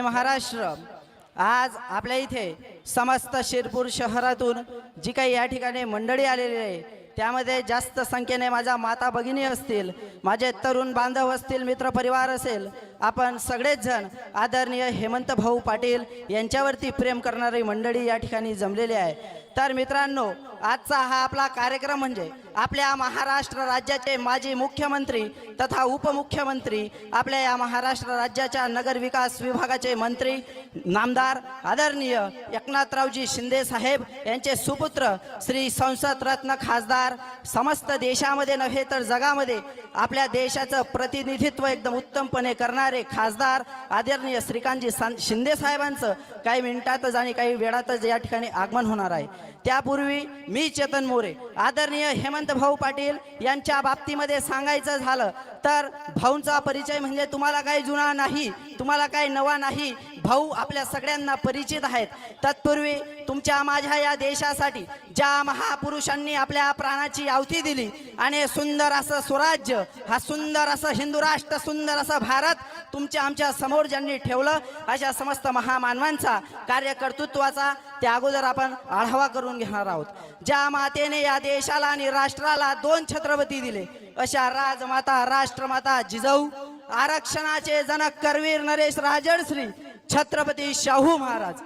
महाराष्ट्र आज आपल्या इथे समस्त शिरपूर शहरातून जी काही या ठिकाणी मंडळी आलेली आहे त्यामध्ये जास्त संख्येने माझ्या माता भगिनी असतील माझे तरुण बांधव असतील मित्रपरिवार असेल आपण सगळेच जण आदरणीय हेमंत भाऊ पाटील यांच्यावरती प्रेम करणारी मंडळी या ठिकाणी जमलेली आहे. तर मित्रांनो आजचा हा आपला कार्यक्रम म्हणजे आपल्या महाराष्ट्र राज्याचे माजी मुख्यमंत्री तथा उपमुख्यमंत्री आपल्या या महाराष्ट्र राज्याच्या नगर विकास विभागाचे मंत्री नामदार आदरणीय एकनाथरावजी शिंदे साहेब यांचे सुपुत्र श्री संसद रत्न खासदार समस्त देशामध्ये नव्हे तर जगामध्ये आपल्या देशाचं प्रतिनिधित्व एकदम उत्तमपणे करणार खासदार आदरणीय श्रीकांतजी शिंदे साहेबांचं काही मिनिटातच आणि काही वेळातच या ठिकाणी आगमन होणार आहे. त्यापूर्वी मी चेतन मोरे आदरणीय हेमंत भाऊ पाटील यांच्या बाबतीमध्ये सांगायचं झालं तर भाऊंचा परिचय म्हणजे तुम्हाला काही जुना नाही तुम्हाला काही नवा नाही. भाऊ आपल्या सगळ्यांना परिचित आहेत. तत्पूर्वी तुमच्या माझ्या या देशासाठी ज्या महापुरुषांनी आपल्या प्राणाची आवती दिली आणि सुंदर असं स्वराज्य हा सुंदर असं हिंदू राष्ट्र सुंदर असं भारत तुमच्या आमच्यासमोर ज्यांनी ठेवलं अशा समस्त महामानवांचा कार्यकर्तृत्वाचा त्या अगोदर आपण आढावा करून घेणार आहोत. ज्या मातेने या देशाला आणि राष्ट्राला दोन छत्रपती दिले अशा राजमाता राष्ट्रमाता जिजाऊ आरक्षणाचे जनक करवीर नरेश राजर्श्री छत्रपती शाहू महाराज.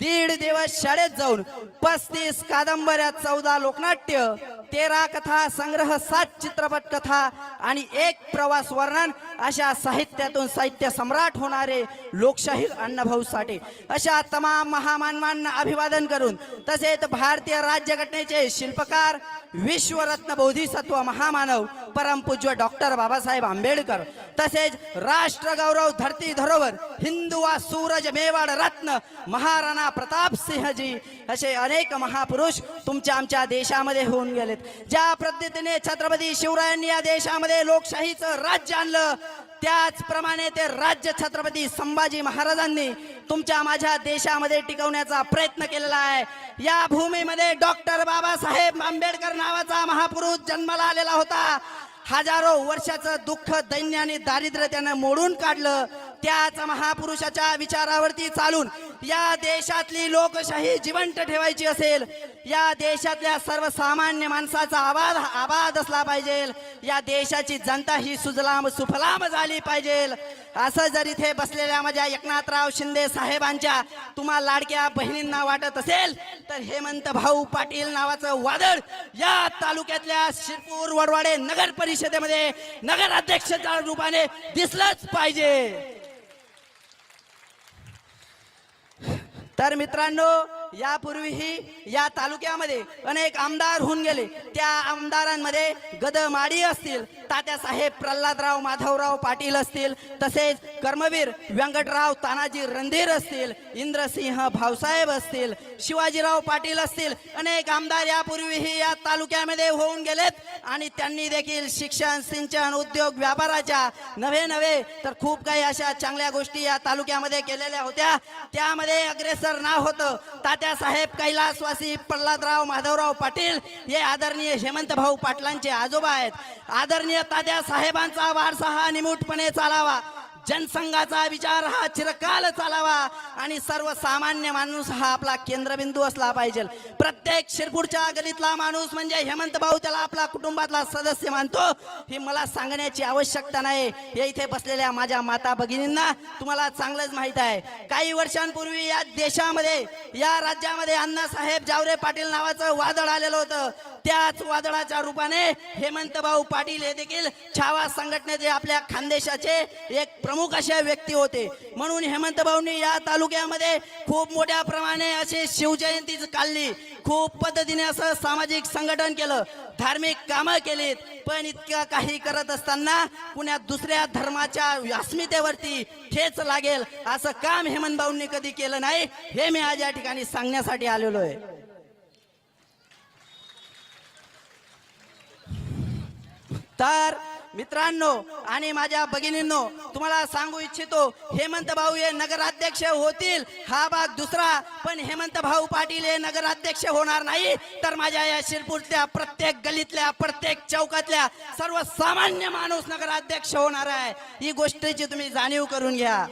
दीड दिवस शाळेत जाऊन पस्तीस कादंबऱ्या चौदा लोकनाट्य तेरा कथा संग्रह सात चित्रपट कथा आणि एक प्रवास वर्णन अशा साहित्यातून साहित्य सम्राट होणारे लोकशाही अण्णाभाऊ साठे. अशा तमाम महामानवांना अभिवादन करून तसेच भारतीय राज्यघटनेचे शिल्पकार विश्वरत्न बोधिसत्व महामानव परमपूज्य डॉक्टर बाबासाहेब आंबेडकर तसेच राष्ट्रगौरव धरती धरोवर हिंदुवा सूरज मेवाड रत्न महाराणा प्रताप सिंहजी असे अनेक महापुरुष तुमच्या आमच्या देशामध्ये होऊन गेलेत. ज्या पद्धतीने छत्रपती शिवरायांनी या देशामध्ये लोकशाहीचं राज्य आणलं त्याचप्रमाणे ते राज्य छत्रपती संभाजी महाराजांनी तुमच्या माझ्या देशामध्ये टिकवण्याचा प्रयत्न केलेला आहे. या भूमीमध्ये डॉक्टर बाबासाहेब आंबेडकर नावाचा महापुरुष जन्माला आलेला होता. हजारो वर्षाचं दुःख दैन्य आणि दारिद्र्य त्यानं मोडून काढलं. त्याच महापुरुषाच्या विचारावरती चालून या देशातली लोकशाही जिवंत ठेवायची असेल या देशातल्या सर्वसामान्य माणसाचा आवाज आवाज असला पाहिजे. या देशाची जनता ही सुजलाम सुफलाम झाली पाहिजे. असं जर इथे बसलेल्या माझ्या एकनाथराव शिंदे साहेबांच्या तुम्हा लाडक्या बहिणींना वाटत असेल तर हेमंत भाऊ पाटील नावाचं वादळ या तालुक्यातल्या शिरपूर वडवाडे नगर परिषदेमध्ये नगराध्यक्षाच्या रूपाने दिसलंच पाहिजे. तर मित्रांनो यापूर्वीही या तालुक्यामध्ये अनेक आमदार होऊन गेले. त्या आमदारांमध्ये गदमाडी असतील तात्यासाहेब प्रल्हादराव माधवराव पाटील असतील तसेच कर्मवीर व्यंकटराव तानाजी रणधीर असतील इंद्रसिंह भाऊसाहेब असतील शिवाजीराव पाटील असतील अनेक आमदार यापूर्वीही या तालुक्यामध्ये होऊन गेलेत. आणि त्यांनी देखील शिक्षण सिंचन उद्योग व्यापाराच्या नव्हे नव्हे तर खूप काही अशा चांगल्या गोष्टी या तालुक्यामध्ये केलेल्या होत्या. त्यामध्ये अग्रेसर नाव होतं. तात्यासाहेब कैलासवासी प्रल्हादराव माधवराव पाटील हे आदरणीय हेमंत भाऊ पाटलांचे आजोबा आहेत. आदरणीय तात्या साहेबांचा वारसा हा निमूटपणे चालावा. जनसंघाचा विचार हा चिरकाल चालावा आणि सर्वसामान्य माणूस हा आपला केंद्रबिंदू असला पाहिजे. प्रत्येक शिरपूरच्या गलीतला माणूस म्हणजे हेमंत भाऊ त्याला आपला कुटुंबातला सदस्य मानतो. ही मला सांगण्याची आवश्यकता नाही. हे इथे बसलेल्या माझ्या माता भगिनींना तुम्हाला चांगलंच माहीत आहे. काही वर्षांपूर्वी या देशामध्ये या राज्यामध्ये अण्णासाहेब जावरे पाटील नावाचं वादळ आलेलं होतं. त्याच वादळाच्या रूपाने हेमंत भाऊ पाटील हे देखील छावा संघटनेचे आपल्या खानदेशाचे एक प्रमुख असे व्यक्ती होते. म्हणून हेमंत भाऊंनी या तालुक्यामध्ये खूप मोठ्या प्रमाणे असे शिवजयंती काढली. खूप पद्धतीने असं सामाजिक संघटन केलं. धार्मिक कामं केलीत. पण इतकं काही करत असताना पुण्यात दुसऱ्या धर्माच्या अस्मितेवरती ठेच लागेल असं काम हेमंत भाऊंनी कधी केलं नाही हे मी आज या ठिकाणी सांगण्यासाठी आलेलो आहे. तर मित्रांनो आणि माझ्या भगिनींनो तुम्हाला सांगू इच्छितो हेमंत भाऊ हे नगराध्यक्ष होतील हा भाग दुसरा पण हेमंत भाऊ पाटील हे नगराध्यक्ष होणार नाही. तर माझ्या या शिरपूरच्या प्रत्येक गलीतल्या प्रत्येक चौकातल्या सर्वसामान्य माणूस नगराध्यक्ष होणार आहे. ही गोष्टीची तुम्ही जाणीव करून घ्या.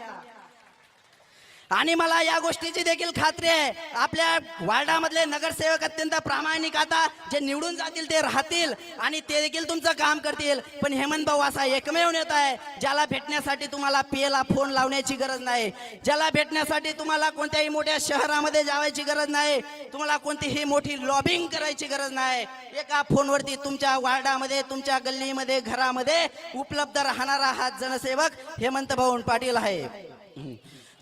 आणि मला या गोष्टीची देखील खात्री आहे. आपल्या वार्डामधले नगरसेवक अत्यंत प्रामाणिक आता जे निवडून जातील ते राहतील आणि ते देखील तुमचं काम करतील. पण हेमंत भाऊ असा एकमेव नेता आहे ज्याला भेटण्यासाठी तुम्हाला पीएला फोन लावण्याची गरज नाही. ज्याला भेटण्यासाठी तुम्हाला कोणत्याही मोठ्या शहरामध्ये जावायची गरज नाही. तुम्हाला कोणतीही मोठी लॉबिंग करायची गरज नाही. एका फोनवरती तुमच्या वार्डामध्ये तुमच्या गल्लीमध्ये घरामध्ये उपलब्ध राहणारा हा जनसेवक हेमंत भाऊ पाटील आहे.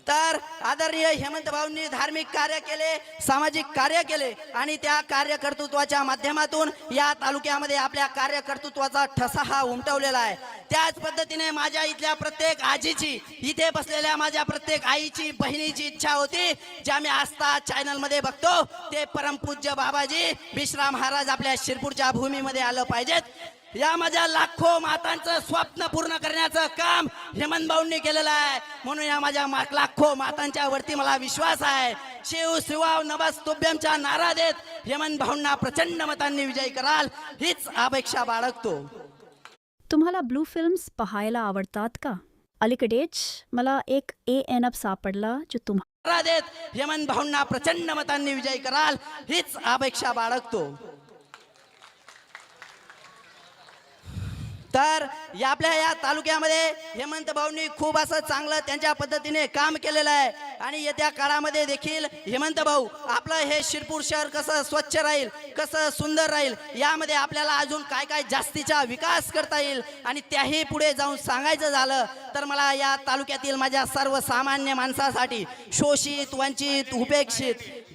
तर आदरणीय हेमंत भाऊंनी धार्मिक कार्य केले सामाजिक कार्य केले आणि त्या कार्यकर्तृत्वाच्या माध्यमातून या तालुक्यामध्ये आपल्या कार्यकर्तृत्वाचा ठसा हा उमटवलेला आहे. त्याच पद्धतीने माझ्या इथल्या प्रत्येक आजीची इथे बसलेल्या माझ्या प्रत्येक आईची बहिणीची इच्छा होती ज्या मी आस्था चॅनलमध्ये बघतो ते परमपूज्य बाबाजी विश्राम महाराज आपल्या शिरपूरच्या भूमीमध्ये आलं पाहिजेत. या माझ्या लाखो मातांचं स्वप्न पूर्ण करण्याचं काम हेमंत भाऊंनी केलेलं आहे. म्हणून या माझ्या लाखो मातांच्या वरती मला विश्वास आहे. शिव शिवाव नमस्तुभ्यमच्या नारा देत हेमंत भाऊंना प्रचंड मतांनी विजयी कराल हीच अपेक्षा बाळगतो. तुम्हाला ब्लू फिल्म्स पाहायला आवडतात का? अलीकडेच मला एक ए एन एफ सापडला जो तुम्हा नारा देत हेमंत भाऊंना प्रचंड मतांनी विजयी कराल हीच अपेक्षा बाळगतो. तर या आपल्या या तालुक्यामध्ये हेमंत भाऊंनी खूप असं चांगलं त्यांच्या पद्धतीने काम केलेलं आहे. आणि येत्या काळामध्ये देखील हेमंत भाऊ आपलं हे शिरपूर शहर कसं स्वच्छ राहील कसं सुंदर राहील यामध्ये आपल्याला अजून काय काय जास्तीचा विकास करता येईल आणि त्याही पुढे जाऊन सांगायचं झालं तर मला या तालुक्यातील माझ्या सर्वसामान्य माणसासाठी शोषित वंचित उपेक्षित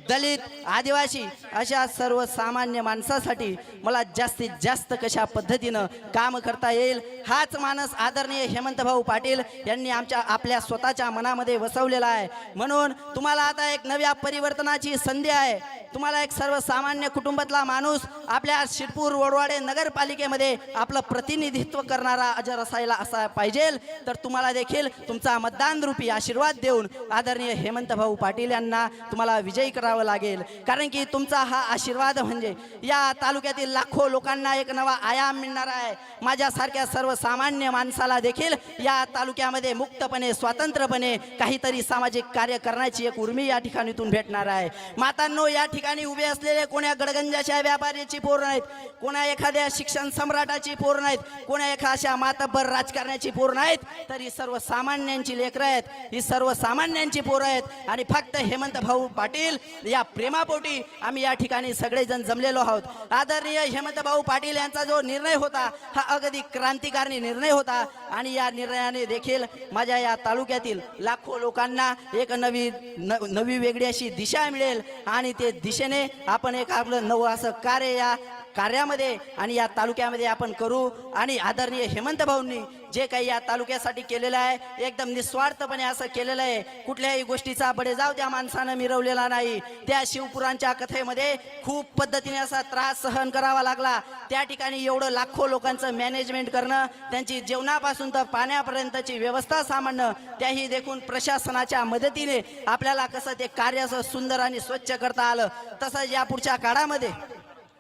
दलित आदिवासी अशा सर्वसामान्य माणसासाठी मला जास्तीत जास्त कशा पद्धतीनं काम करता येईल हाच मानस आदरणीय हेमंत भाऊ पाटील यांनी आमच्या आपल्या स्वतःच्या मनामध्ये वसवलेला आहे. म्हणून तुम्हाला आता एक नव्या परिवर्तनाची संधी आहे. तुम्हाला एक सर्वसामान्य कुटुंबातला माणूस आपल्या शिरपूर वडवाडे नगरपालिकेमध्ये आपलं प्रतिनिधित्व करणारा अजर असायला असा पाहिजे तर तुम्हाला देखील तुमचा मतदान रूपी आशीर्वाद देऊन आदरणीय हेमंत भाऊ पाटील यांना तुम्हाला विजयी करावं लागेल. कारण की तुमचा हा आशीर्वाद म्हणजे या तालुक्यातील लाखो लोकांना एक नवा आयाम मिळणार आहे. माझ्यासारख्या सर्वसामान्य माणसाला देखील या तालुक्यामध्ये मुक्तपणे स्वतंत्रपणे काहीतरी सामाजिक कार्य करण्याची एक उर्मी या ठिकाणीतून भेटणार आहे. मातांनो या ठिकाणी उभे असलेले कोण्या गडगंजाच्या व्यापाऱ्याची पोर नाहीत कोणा एखाद्या शिक्षण सम्राटाची पोर नाहीत कोणा एखा अशा मातब्बर राजकारण्याची पोर नाहीत तर ही सर्वसामान्यांची लेकरं आहेत ही सर्वसामान्यांची पोरं आहेत. आणि फक्त हेमंत भाऊ पाटील या प्रेमापोटी आम्ही या ठिकाणी सगळेजण जमलेलो आहोत. आदरणीय हेमंत भाऊ पाटील यांचा जो निर्णय होता हा अगदी क्रांतिकारी निर्णय होता आणि या निर्णयाने देखील माझ्या या तालुक्यातील लाखो लोकांना एक नवी न- नवी वेगळी अशी दिशा मिळेल आणि ते दिशेने आपण एक आपलं नवं असं कार्य या कार्यामध्ये आणि या तालुक्यामध्ये आपण करू. आणि आदरणीय हेमंत भाऊंनी जे काही या तालुक्यासाठी केलेलं आहे एकदम निस्वार्थपणे असं केलेलं आहे. कुठल्याही गोष्टीचा बडे जाऊ त्या माणसानं मिरवलेला नाही. त्या शिवपुरांच्या कथेमध्ये खूप पद्धतीने असा त्रास सहन करावा लागला. त्या ठिकाणी एवढं लाखो लोकांचं मॅनेजमेंट करणं त्यांची जेवणापासून तर पाण्यापर्यंतची व्यवस्था सांभाळणं त्याही देखून प्रशासनाच्या मदतीने आपल्याला कसं ते कार्य असं सुंदर आणि स्वच्छ करता आलं. तसंच या पुढच्या काळामध्ये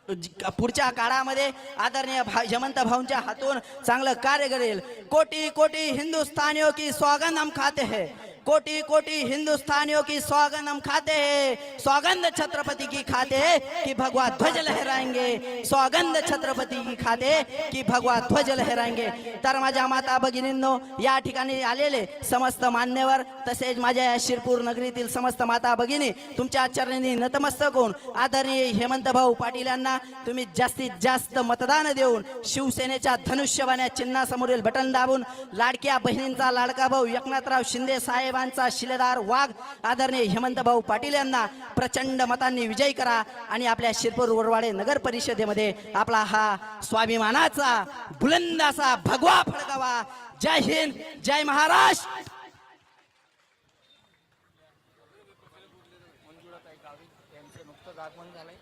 पुढच्या काळामध्ये आदरणीय भा हेमंत भाऊंच्या हातून चांगलं कार्य करेल कोटी कोटी हिंदुस्तानियों की स्वागत हम खाते हैं. कोटी कोटी हिंदुस्तानियों की स्वागत हम खाते हैं। सौगंध छत्रपति की खाते हैं कि भगवा ध्वज लहराएंगे। सौगंध छत्रपति की खाते कि भगवा ध्वज लहराएंगे। तर माझ्या माता भगिनींनो या ठिकाणी आलेले समस्त मान्यवर तसेच माझ्या या शिरपूर नगरीतील समस्त माता भगिनी तुमच्या चरणी नतमस्तक होऊन आदरणीय हेमंत भाऊ पाटील यांना तुम्ही जास्तीत जास्त मतदान देऊन शिवसेनेच्या धनुष्यवाण्या चिन्हासमोरील बटन दाबून लाडक्या बहिणींचा लाडका भाऊ एकनाथराव शिंदे साहेब साहेबांचा शिलेदार वाघ आदरणीय हेमंत भाऊ पाटील यांना प्रचंड मतांनी विजयी करा आणि आपल्या शिरपूर वरवाडे नगर परिषदेमध्ये आपला हा स्वाभिमानाचा बुलंद असा भगवा फडकावा. जय हिंद जय महाराष्ट्र. नुकतंच आगमन झालंय.